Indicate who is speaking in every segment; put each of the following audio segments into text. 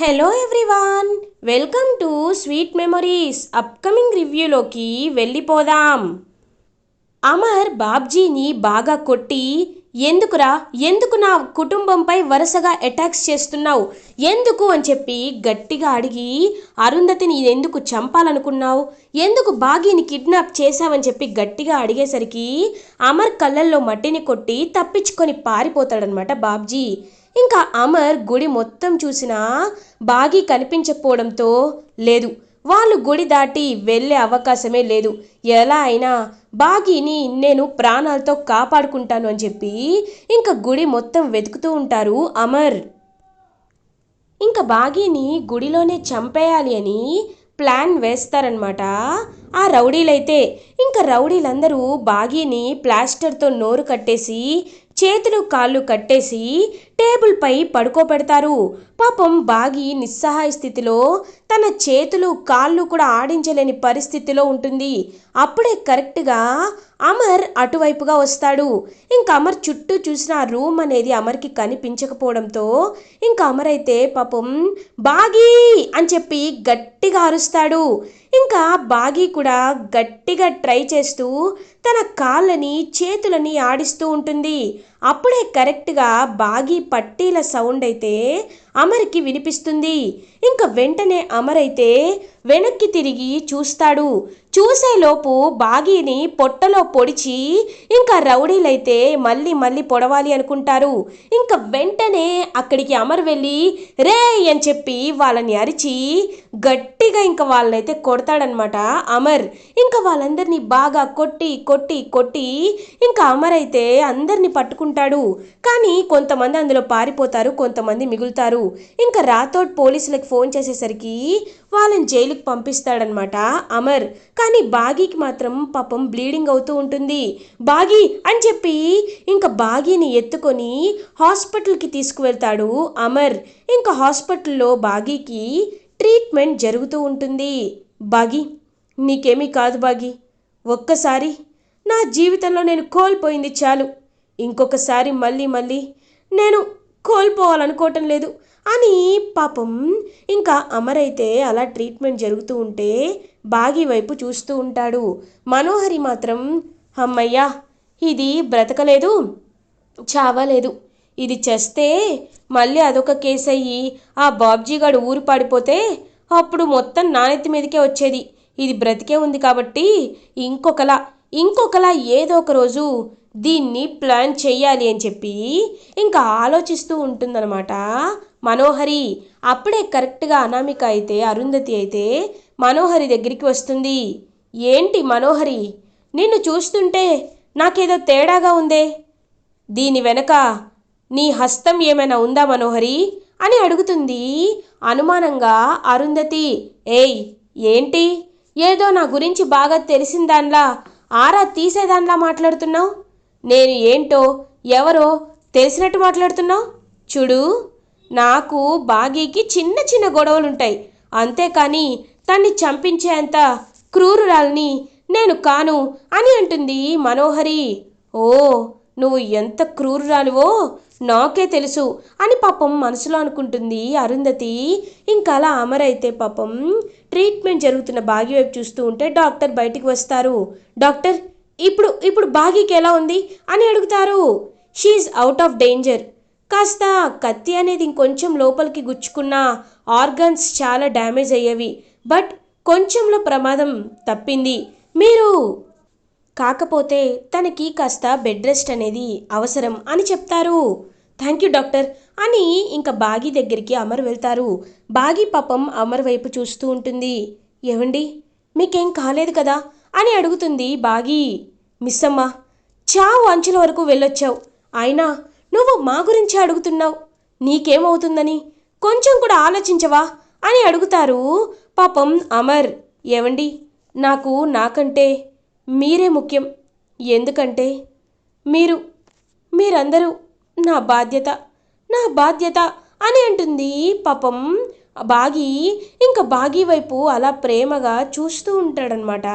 Speaker 1: Hello everyone welcome to sweet memories upcoming రివ్యూలోకి వెళ్ళిపోదాం. అమర్ బాబ్జీని బాగా కొట్టి ఎందుకురా? ఎందుకు నా కుటుంబంపై వరుసగా అటాక్స్ చేస్తున్నావు? ఎందుకు? అని చెప్పి గట్టిగా అడిగి అరుంధతిని ఎందుకు చంపాలనుకున్నావు? ఎందుకు బాగీని కిడ్నాప్ చేశావని చెప్పి గట్టిగా అడిగేసరికి అమర్ కళ్ళల్లో మట్టిని కొట్టి తప్పించుకొని పారిపోతాడనమాట బాబ్జీ. ఇంకా అమర్ గుడి మొత్తం చూసినా బాగి కనిపించకపోవడంతో లేదు. వాళ్ళు గుడి దాటి వెళ్ళే అవకాశమే లేదు. ఎలా అయినా బాగీని నేను ప్రాణాలతో కాపాడుకుంటాను అని చెప్పి ఇంకా గుడి మొత్తం వెతుకుతూ ఉంటారు అమర్. ఇంకా బాగీని గుడిలోనే చంపేయాలి అని ప్లాన్ వేస్తారనమాట ఆ రౌడీలైతే ఇంకా రౌడీలందరూ బాగీని ప్లాస్టర్తో నోరు కట్టేసి చేతులు కాళ్ళు కట్టేసి టేబుల్పై పడుకోబెడతారు. పాపం బాగి నిస్సహాయ స్థితిలో తన చేతులు కాళ్ళు కూడా ఆడించలేని పరిస్థితిలో ఉంటుంది. అప్పుడే కరెక్ట్గా అమర్ అటువైపుగా వస్తాడు. ఇంకా అమర్ చుట్టూ చూసిన రూమ్ అనేది అమర్కి కనిపించకపోవడంతో ఇంకా అమర్ అయితే పాపం బాగీ అని చెప్పి గట్టిగా అరుస్తాడు. ఇంకా బాగీ కూడా గట్టిగా ట్రై చేస్తూ తన కాళ్ళని చేతులని ఆడిస్తూ ఉంటుంది. అప్పుడే కరెక్ట్గా బాగీ పట్టీల సౌండ్ అయితే అమర్కి వినిపిస్తుంది. ఇంకా వెంటనే అమర్ అయితే వెనక్కి తిరిగి చూస్తాడు. చూసేలోపు బాగీని పొట్టలో పొడిచి ఇంకా రౌడీలైతే మళ్ళీ మళ్ళీ పొడవాలి అనుకుంటారు. ఇంకా వెంటనే అక్కడికి అమర్ వెళ్ళి రే అని చెప్పి వాళ్ళని అరిచి గట్టిగా ఇంకా వాళ్ళనైతే కొడతాడనమాట అమర్. ఇంకా వాళ్ళందరినీ బాగా కొట్టి కొట్టి కొట్టి ఇంకా అమర్ అయితే అందరినీ పట్టుకుంటాడు ఉంటాడు. కానీ కొంతమంది అందులో పారిపోతారు కొంతమంది మిగులుతారు. ఇంకా రాథోడ్ పోలీసులకు ఫోన్ చేసేసరికి వాళ్ళని జైలుకి పంపిస్తాడనమాట అమర్. కానీ బాగీకి మాత్రం పాపం బ్లీడింగ్ అవుతూ ఉంటుంది. బాగీ అని చెప్పి ఇంకా బాగీని ఎత్తుకొని హాస్పిటల్కి తీసుకువెళ్తాడు అమర్. ఇంకా హాస్పిటల్లో బాగీకి ట్రీట్మెంట్ జరుగుతూ ఉంటుంది. బాగీ నీకేమీ కాదు బాగీ. ఒక్కసారి నా జీవితంలో నేను కోల్పోయింది చాలు. ఇంకొకసారి మళ్ళీ మళ్ళీ నేను కోల్పోవాలనుకోవటం లేదు. అని పాపం ఇంకా అమరైతే అలా ట్రీట్మెంట్ జరుగుతూ ఉంటే బాగి వైపు చూస్తూ ఉంటాడు. మనోహరి మాత్రం అమ్మయ్యా ఇది బ్రతకలేదు చావలేదు. ఇది చేస్తే మళ్ళీ అదొక కేసు అయ్యి ఆ బాబ్జీగాడు ఊరు పాడిపోతే అప్పుడు మొత్తం నానెత్తి మీదకే వచ్చేది. ఇది బ్రతికే ఉంది కాబట్టి ఇంకొకలా ఇంకొకలా ఏదో ఒక రోజు దీన్ని ప్లాన్ చెయ్యాలి అని చెప్పి ఇంకా ఆలోచిస్తూ ఉంటుందన్నమాట. మనోహరి అప్పుడే కరెక్ట్గా అనామిక అయితే అరుంధతి అయితే మనోహరి దగ్గరికి వస్తుంది. ఏంటి మనోహరి? నిన్ను చూస్తుంటే నాకేదో తేడాగా ఉందే. దీని వెనక నీ హస్తం ఏమైనా ఉందా మనోహరి? అని అడుగుతుంది అనుమానంగా అరుంధతి. ఏయ్ ఏంటి? ఏదో నా గురించి బాగా తెలిసిన దానిలా ఆరా తీసేదానిలా మాట్లాడుతున్నావు? నేను ఏంటో ఎవరో తెలిసినట్టు మాట్లాడుతున్నావు? చూడు నాకు బాగీకి చిన్న చిన్న గొడవలుంటాయి. అంతేకాని తన్ని చంపించేంత క్రూరురాల్ని నేను కాను అని అంటుంది మనోహరి. ఓ నువ్వు ఎంత క్రూరురాలువో నాకే తెలుసు అని పాపం మనసులో అనుకుంటుంది అరుంధతి. ఇంకా అలా అమరైతే పాపం ట్రీట్మెంట్ జరుగుతున్న బాగి వైపు చూస్తూ ఉంటే డాక్టర్ బయటికి వస్తారు. డాక్టర్ ఇప్పుడు ఇప్పుడు బాగీకి ఎలా ఉంది? అని అడుగుతారు. షీఈ్ అవుట్ ఆఫ్ డేంజర్ కాస్త కత్తి అనేది ఇంకొంచెం లోపలికి గుచ్చుకున్న ఆర్గన్స్ చాలా డ్యామేజ్ అయ్యేవి. బట్ కొంచెంలో ప్రమాదం తప్పింది. మీరు కాకపోతే తనకి కాస్త బెడ్ రెస్ట్ అనేది అవసరం అని చెప్తారు. థ్యాంక్ యూ డాక్టర్ అని ఇంకా బాగి దగ్గరికి అమర్ వెళ్తారు. బాగి పాపం అమర్ వైపు చూస్తూ ఉంటుంది. ఏమండి మీకేం కాలేదు కదా? అని అడుగుతుంది బాగి. మిస్సమ్మ చావు అంచుల వరకు వెళ్ళొచ్చావు. అయినా నువ్వు మా గురించి అడుగుతున్నావు. నీకేమవుతుందని కొంచెం కూడా ఆలోచించవా అని అడుగుతారు పాపం అమర్. ఏవండి నాకు నాకంటే మీరే ముఖ్యం. ఎందుకంటే మీరు మీరందరూ నా బాధ్యత నా బాధ్యత అని అంటుంది పాపం బాగి. ఇంకా బాగి వైపు అలా ప్రేమగా చూస్తూ ఉంటాడనమాట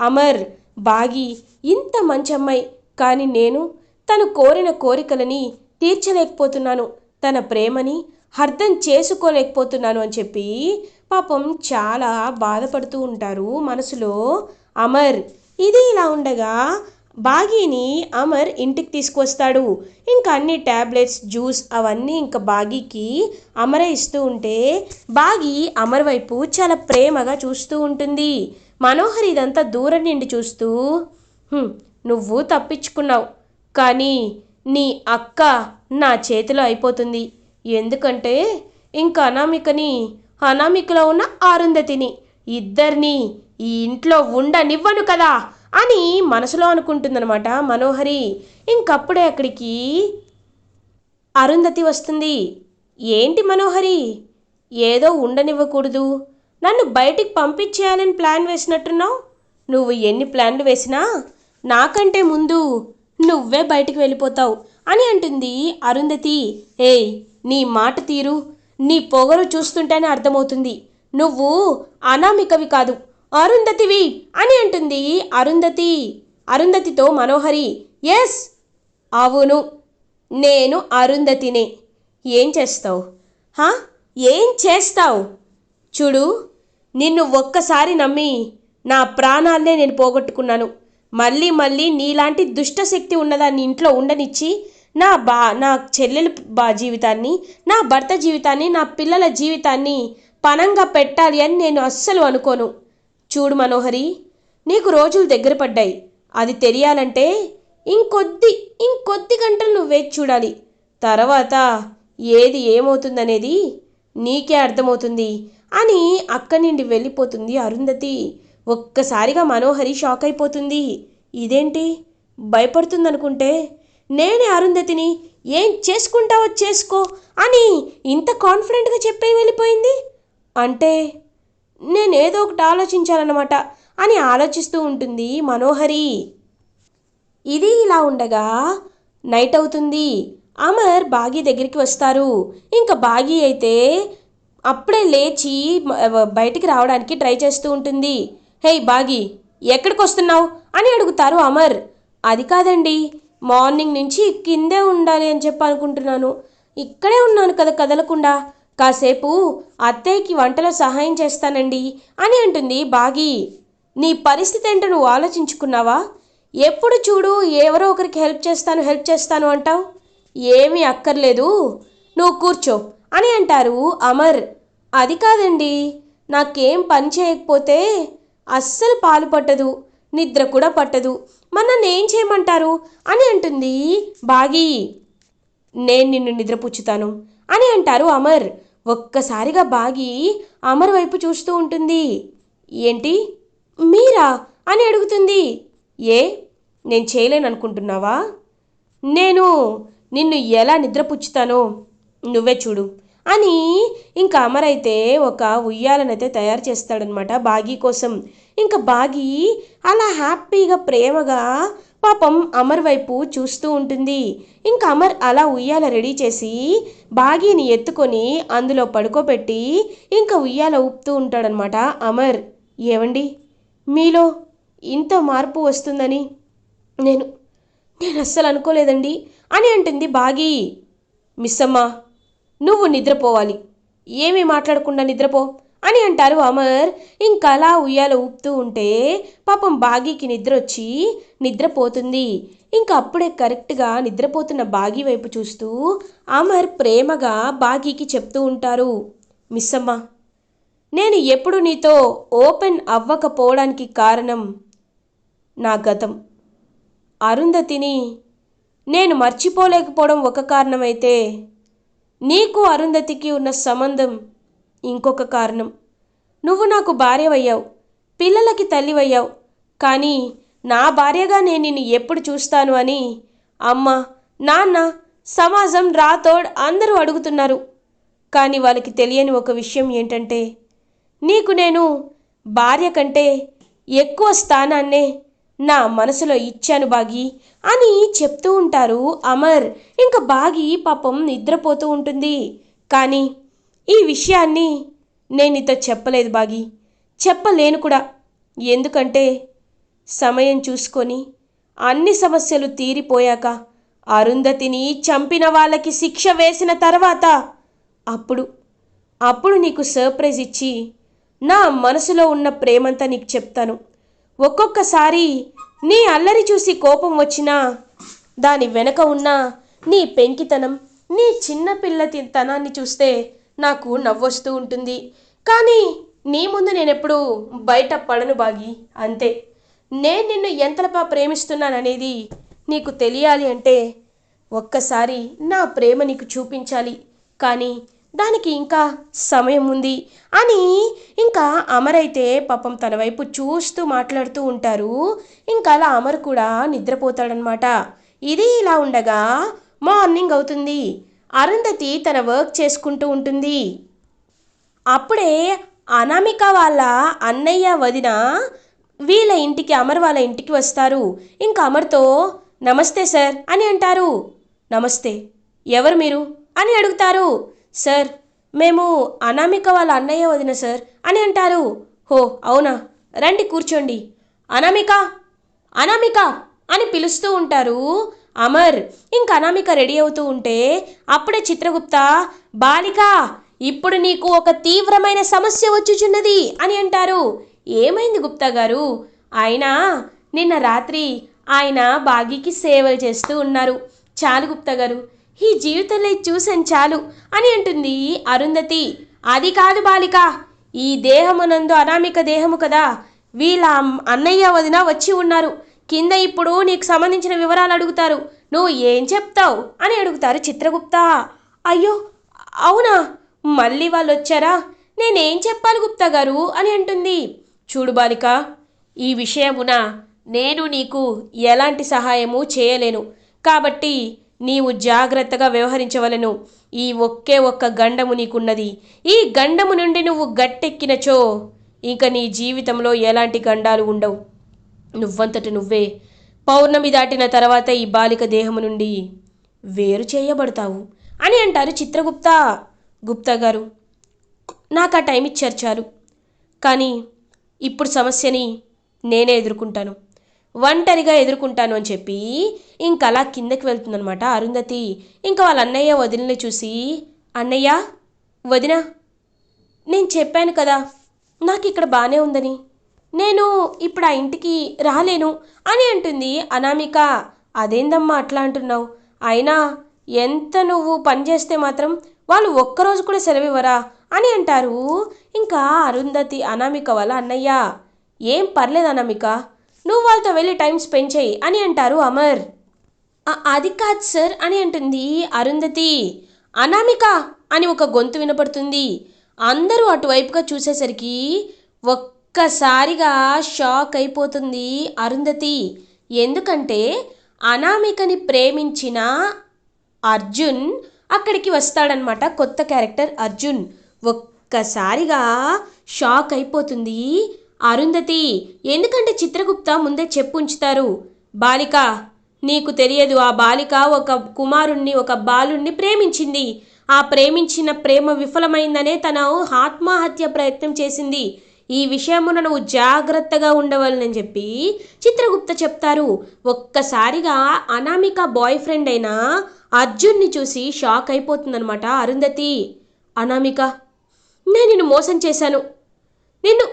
Speaker 1: అమర్. బాగి ఇంత మంచి అమ్మాయి కానీ నేను తను కోరిన కోరికలని తీర్చలేకపోతున్నాను. తన ప్రేమని అర్థం చేసుకోలేకపోతున్నాను అని చెప్పి పాపం చాలా బాధపడుతూ ఉంటారు మనసులో అమర్. ఇది ఇలా ఉండగా బాగీని అమర్ ఇంటికి తీసుకొస్తాడు ఇంకా అన్ని ట్యాబ్లెట్స్ జ్యూస్ అవన్నీ ఇంకా బాగీకి అమరే ఇస్తూ ఉంటే బాగి అమర్ వైపు చాలా ప్రేమగా చూస్తూ ఉంటుంది. మనోహర్ ఇదంతా దూరం నుండి చూస్తూ నువ్వు తప్పించుకున్నావు. కానీ నీ అక్క నా చేతిలో అయిపోతుంది. ఎందుకంటే ఇంకా అనామికని అనామికలో ఉన్న ఆరుంధతిని ఇద్దరిని ఈ ఇంట్లో ఉండనివ్వను కదా. అని మనసులో అనుకుంటుందనమాట మనోహరి ఇంకప్పుడే అక్కడికి అరుంధతి వస్తుంది. ఏంటి మనోహరి? ఏదో ఉండనివ్వకూడదు. నన్ను బయటికి పంపించేయాలని ప్లాన్ వేసినట్టున్నావు? నువ్వు ఎన్ని ప్లాన్లు వేసినా నాకంటే ముందు నువ్వే బయటికి వెళ్ళిపోతావు అని అంటుంది అరుంధతి. ఏయ్ నీ మాట తీరు. నీ పొగరు చూస్తుంటేనే అర్థమవుతుంది. నువ్వు అనామికవి కాదు. అరుంధతివి అని అంటుంది అరుంధతి. అరుంధతితో మనోహరి ఎస్ అవును నేను అరుంధతినే. ఏం చేస్తావు? హా? ఏం చేస్తావు? చూడు నిన్ను ఒక్కసారి నమ్మి నా ప్రాణాలనే నేను పోగొట్టుకున్నాను. మళ్ళీ మళ్ళీ నీలాంటి దుష్టశక్తి ఉన్నదాన్ని ఇంట్లో ఉండనిచ్చి నా బా నా చెల్లెల బా జీవితాన్ని నా భర్త జీవితాన్ని నా పిల్లల జీవితాన్ని పనంగా పెట్టాలి అని నేను అస్సలు అనుకోను. చూడు మనోహరి నీకు రోజులు దగ్గర పడ్డాయి. అది తెలియాలంటే ఇంకొద్ది ఇంకొద్ది గంటలు నువ్వు వేచి చూడాలి. తర్వాత ఏది ఏమవుతుందనేది నీకే అర్థమవుతుంది అని అక్కడి నుండి వెళ్ళిపోతుంది అరుంధతి. ఒక్కసారిగా మనోహరి షాక్ అయిపోతుంది. ఇదేంటి? భయపడుతుందనుకుంటే నేనే అరుంధతిని ఏం చేసుకుంటావో చేసుకో అని ఇంత కాన్ఫిడెంట్గా చెప్పే వెళ్ళిపోయింది. అంటే నేనేదో ఒకటి ఆలోచించాలన్నమాట అని ఆలోచిస్తూ ఉంటుంది మనోహరి. ఇది ఇలా ఉండగా నైట్ అవుతుంది. అమర్ బాగి దగ్గరికి వస్తారు. ఇంకా బాగి అయితే అప్పుడే లేచి బయటికి రావడానికి ట్రై చేస్తూ ఉంటుంది. హేయ్ బాగి ఎక్కడికి వస్తున్నావు? అని అడుగుతారు అమర్. అది కాదండి మార్నింగ్ నుంచి కిందే ఉండాలి అని చెప్పి అనుకుంటున్నాను. ఇక్కడే ఉన్నాను కదా కదలకుండా. కాసేపు అత్తయ్యకి వంటలో సహాయం చేస్తానండి అని అంటుంది బాగి. నీ పరిస్థితి ఏంటో నువ్వు ఆలోచించుకున్నావా? ఎప్పుడు చూడు ఎవరో ఒకరికి హెల్ప్ చేస్తాను హెల్ప్ చేస్తాను అంటావు? ఏమీ అక్కర్లేదు. నువ్వు కూర్చో అని అంటారు అమర్. అది కాదండి నాకేం పని చేయకపోతే అస్సలు పాలు పట్టదు నిద్ర కూడా పట్టదు. మన నన్ను ఏం చేయమంటారు? అని అంటుంది బాగి. నేను నిన్ను నిద్రపుచ్చుతాను అని అంటారు అమర్. ఒక్కసారిగా బాగి అమర్ వైపు చూస్తూ ఉంటుంది. ఏంటి? మీరా? అని అడుగుతుంది. ఏ? నేను చేయలేను అనుకుంటున్నావా నేను నిన్ను ఎలా నిద్రపుచ్చుతానో నువ్వే చూడు అని ఇంకా అమర్ అయితే ఒక ఉయ్యాలనైతే తయారు చేస్తాడనమాట బాగీ కోసం. ఇంకా బాగి అలా హ్యాపీగా ప్రేమగా పాపం అమర్ వైపు చూస్తూ ఉంటుంది. ఇంకా అమర్ అలా ఉయ్యాల రెడీ చేసి బాగీని ఎత్తుకొని అందులో పడుకోబెట్టి ఇంకా ఉయ్యాల ఊపుతూ ఉంటాడనమాట అమర్. ఏవండి? మీలో ఇంత మార్పు వస్తుందని నేను నేను అస్సలు అనుకోలేదండి అని అంటుంది బాగి. మిస్సమ్మ నువ్వు నిద్రపోవాలి. ఏమీ మాట్లాడకుండా నిద్రపో. అని అంటారు అమర్. ఇంకా అలా ఉయ్యాల ఊపుతూ ఉంటే పాపం బాగీకి నిద్ర వచ్చి నిద్రపోతుంది. ఇంకా అప్పుడే కరెక్ట్గా నిద్రపోతున్న బాగీ వైపు చూస్తూ అమర్ ప్రేమగా బాగీకి చెప్తూ ఉంటారు. మిస్సమ్మ నేను ఎప్పుడు నీతో ఓపెన్ అవ్వకపోవడానికి కారణం? నా గతం. అరుంధతిని నేను మర్చిపోలేకపోవడం ఒక కారణమైతే నీకు అరుంధతికి ఉన్న సంబంధం ఇంకొక కారణం. నువ్వు నాకు భార్యవయ్యావు పిల్లలకి తల్లివయ్యావు కానీ నా భార్యగా నేను నిన్ను ఎప్పుడు చూస్తాను అని అమ్మ నాన్న సమాజం రాతోడ్ అందరూ అడుగుతున్నారు. కానీ వాళ్ళకి తెలియని ఒక విషయం ఏంటంటే నీకు నేను భార్య కంటే ఎక్కువ స్థానాన్నే నా మనసులో ఇచ్చాను బాగి అని చెప్తూ ఉంటారు అమర్. ఇంకా బాగి పాపం నిద్రపోతూ ఉంటుంది. కానీ ఈ విషయాన్ని నేను నీతో చెప్పలేదు బాగి. చెప్పలేను కూడా. ఎందుకంటే సమయం చూసుకొని అన్ని సమస్యలు తీరిపోయాక అరుంధతిని చంపిన వాళ్ళకి శిక్ష వేసిన తర్వాత అప్పుడు అప్పుడు నీకు సర్ప్రైజ్ ఇచ్చి నా మనసులో ఉన్న ప్రేమంతా నీకు చెప్తాను. ఒక్కొక్కసారి నీ అల్లరి చూసి కోపం వచ్చినా దాని వెనక ఉన్న నీ పెంకితనం నీ చిన్నపిల్ల తనాన్ని చూస్తే నాకు నవ్వొస్తూ ఉంటుంది. కానీ నీ ముందు నేనెప్పుడు బయట పడను బాగి అంతే. నేను నిన్ను ఎంతలపా ప్రేమిస్తున్నాననేది నీకు తెలియాలి అంటే ఒక్కసారి నా ప్రేమ నీకు చూపించాలి. కానీ దానికి ఇంకా సమయం ఉంది అని ఇంకా అమరైతే పాపం తన వైపు చూస్తూ మాట్లాడుతూ ఉంటారు. ఇంకా అలా అమర్ కూడా నిద్రపోతాడనమాట ఇది ఇలా ఉండగా మార్నింగ్ అవుతుంది. అరుంధతి తన వర్క్ చేసుకుంటూ ఉంటుంది. అప్పుడే అనామిక వాళ్ళ అన్నయ్య వదిన వీళ్ళ ఇంటికి అమర్ వాళ్ళ ఇంటికి వస్తారు. ఇంకా అమర్తో నమస్తే సార్ అని అంటారు. నమస్తే ఎవరు మీరు? అని అడుగుతారు. సార్ మేము అనామిక వాళ్ళ అన్నయ్య వదిన సార్ అని అంటారు. హో అవునా? రండి కూర్చోండి. అనామిక? అనామిక? అని పిలుస్తూ ఉంటారు. అమర్ ఇంక అనామిక రెడీ అవుతూ ఉంటే అప్పుడే చిత్రగుప్త బాలిక ఇప్పుడు నీకు ఒక తీవ్రమైన సమస్య వచ్చుచున్నది అని అంటారు. ఏమైంది గుప్తా గారు? ఆయన నిన్న రాత్రి ఆయన బాగీకి సేవలు చేస్తూ ఉన్నారు. చాలు గుప్తా గారు ఈ జీవితంలో చూసాను చాలు అని అంటుంది అరుంధతి. అది కాదు బాలిక ఈ దేహమునందు అనామిక దేహము కదా. వీళ్ళ అన్నయ్య వదిన వచ్చి ఉన్నారు. కింద ఇప్పుడు నీకు సంబంధించిన వివరాలు అడుగుతారు. నువ్వు ఏం చెప్తావు? అని అడుగుతారు చిత్రగుప్త. అయ్యో అవునా? మళ్ళీ వాళ్ళు వచ్చారా నేనేం చెప్పాలి గుప్తా గారు? అని అంటుంది. చూడు బాలిక ఈ విషయమున నేను నీకు ఎలాంటి సహాయము చేయలేను. కాబట్టి నీవు జాగ్రత్తగా వ్యవహరించవలను. ఈ ఒకే ఒక్క గండము నీకున్నది. ఈ గండము నుండి నువ్వు గట్టెక్కినచో ఇక నీ జీవితంలో ఎలాంటి గండాలు ఉండవు. నువ్వంతట నువ్వే. పౌర్ణమి దాటిన తర్వాత ఈ బాలిక దేహము నుండి వేరు చేయబడతావు అని అంటారు చిత్రగుప్త. గుప్తా గారు నాకు ఆ టైం ఇచ్చారు చాలు. కానీ ఇప్పుడు సమస్యని నేనే ఎదుర్కొంటాను. ఒంటరిగా ఎదుర్కొంటాను అని చెప్పి ఇంక అలా కిందకి వెళ్తుందనమాట అరుంధతి. ఇంకా వాళ్ళ అన్నయ్య వదిలిని చూసి అన్నయ్య వదిన నేను చెప్పాను కదా నాకు ఇక్కడ బాగానే ఉందని. నేను ఇప్పుడు ఆ ఇంటికి రాలేను అని అంటుంది అనామిక. అదేందమ్మా అట్లా అంటున్నావు? అయినా ఎంత నువ్వు పని చేస్తే మాత్రం వాళ్ళు ఒక్కరోజు కూడా సెలవివ్వరా? అని అంటారు ఇంకా అరుంధతి అనామిక వాళ్ళ అన్నయ్య. ఏం పర్లేదు అనామిక నువ్వు వాళ్ళతో వెళ్ళి టైం స్పెండ్ చేయి అని అంటారు అమర్. అది కాదు సార్ అని అంటుంది అరుంధతి. అనామిక అని ఒక గొంతు వినపడుతుంది. అందరూ అటువైపుగా చూసేసరికి ఒక్కసారిగా షాక్ అయిపోతుంది అరుంధతి. ఎందుకంటే అనామికని ప్రేమించిన అర్జున్ అక్కడికి వస్తాడనమాట కొత్త క్యారెక్టర్ అర్జున్. ఒక్కసారిగా షాక్ అయిపోతుంది అరుంధతి. ఎందుకంటే చిత్రగుప్త ముందే చెప్పుంచుతారు. బాలిక నీకు తెలియదు ఆ బాలిక ఒక కుమారుణ్ణి ఒక బాలుణ్ణి ప్రేమించింది. ఆ ప్రేమించిన ప్రేమ విఫలమైందనే తన ఆత్మహత్య ప్రయత్నం చేసింది. ఈ విషయమున నువ్వు జాగ్రత్తగా ఉండవాలని చెప్పి చిత్రగుప్త చెప్తారు. ఒక్కసారిగా అనామిక బాయ్ ఫ్రెండ్ అయిన అర్జున్ని చూసి షాక్ అయిపోతుందనమాట అరుంధతి. అనామిక నేను నిన్ను మోసం చేశాను. నిన్ను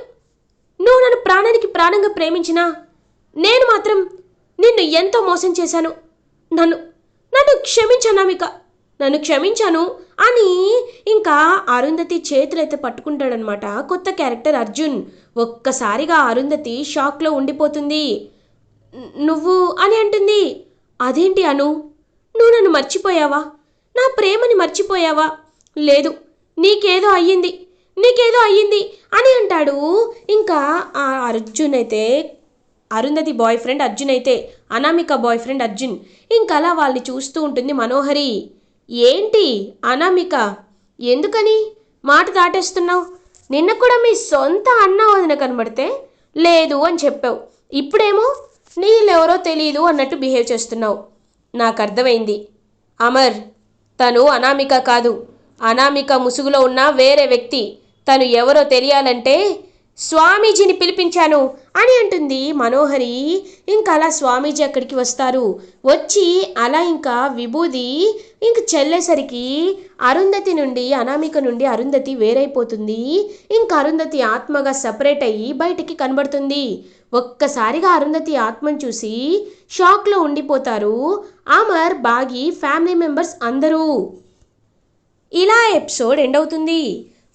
Speaker 1: నువ్వు నన్ను ప్రాణానికి ప్రాణంగా ప్రేమించినా నేను మాత్రం నిన్ను ఎంతో మోసం చేశాను. నన్ను నన్ను క్షమించనామిక నన్ను క్షమించాను అని ఇంకా అరుంధతి చేతులైతే పట్టుకుంటాడనమాట. కొత్త క్యారెక్టర్ అర్జున్. ఒక్కసారిగా అరుంధతి షాక్లో ఉండిపోతుంది. నువ్వు అని అంటుంది. అదేంటి అను? నువ్వు నన్ను మర్చిపోయావా? నా ప్రేమని మర్చిపోయావా? లేదు నీకేదో అయ్యింది నీకేదో అయ్యింది అని అంటాడు. ఇంకా ఆ అర్జున్ అయితే అరుంధతి బాయ్ ఫ్రెండ్ అర్జున్ అయితే అనామిక బాయ్ ఫ్రెండ్ అర్జున్. ఇంకా అలా వాళ్ళని చూస్తూ ఉంటుంది మనోహరి. ఏంటి అనామిక? ఎందుకని? మాట దాటేస్తున్నావు? నిన్న కూడా మీ సొంత అన్న వదిన కనబడితే లేదు అని చెప్పావు. ఇప్పుడేమో నీళ్ళెవరో తెలియదు అన్నట్టు బిహేవ్ చేస్తున్నావు. నాకు అర్థమైంది అమర్ తను అనామిక కాదు. అనామిక ముసుగులో ఉన్న వేరే వ్యక్తి తను ఎవరో తెలియాలంటే స్వామీజీని పిలిపించాను అని అంటుంది మనోహరి. ఇంకా అలా స్వామీజీ అక్కడికి వస్తారు. వచ్చి అలా ఇంకా విభూది ఇంక చెల్లేసరికి అరుంధతి నుండి అనామిక నుండి అరుంధతి వేరైపోతుంది. ఇంకా అరుంధతి ఆత్మగా సపరేట్ అయ్యి బయటికి కనబడుతుంది. ఒక్కసారిగా అరుంధతి ఆత్మను చూసి షాక్లో ఉండిపోతారు. అమర్ బాగి ఫ్యామిలీ మెంబర్స్ అందరూ. ఇలా ఎపిసోడ్ ఎండ్ అవుతుంది.